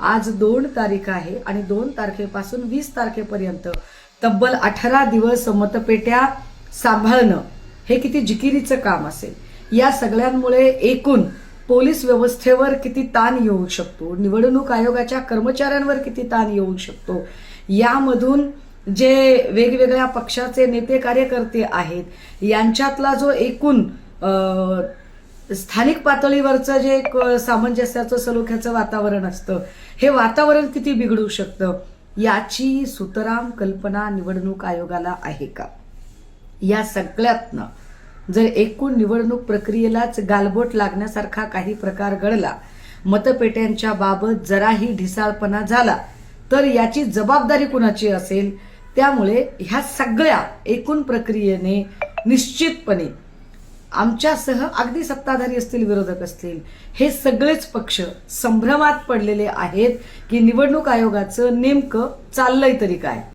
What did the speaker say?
आज दोन तारीख आहे आणि दोन तारखेपासून वीस तारखेपर्यंत तब्बल अठरा दिवस मतपेट्या सांभाळणं हे किती जिकिरीचं काम असेल. या सगळ्यांमुळे एकूण पोलीस व्यवस्थेवर किती ताण येऊ शकतो? निवडणूक आयोगाच्या कर्मचाऱ्यांवर किती ताण येऊ शकतो? यामधून जे वेगवेगळ्या पक्षाचे नेते कार्यकर्ते आहेत यांच्यातला जो एकूण स्थानिक पातळीवरचं जे एक सामंजस्याचं सलोख्याचं वातावरण असतं हे वातावरण किती बिघडू शकतं? याची सुतराम कल्पना निवडणूक आयोगाला आहे का? या सगळ्यातनं जर एकूण निवडणूक प्रक्रियेलाच गालबोट लागण्यासारखा काही प्रकार घडला मतपेट्यांच्या बाबत जराही ढिसाळपणा झाला तर याची जबाबदारी कुणाची असेल? त्यामुळे ह्या सगळ्या एकूण प्रक्रियेने निश्चितपणे आमच्यासह अगदी सत्ताधारी असतील विरोधक असतील हे सगळेच पक्ष संभ्रमात पडलेले आहेत की निवडणूक आयोगाचं नेमकं चाललंय तरी काय?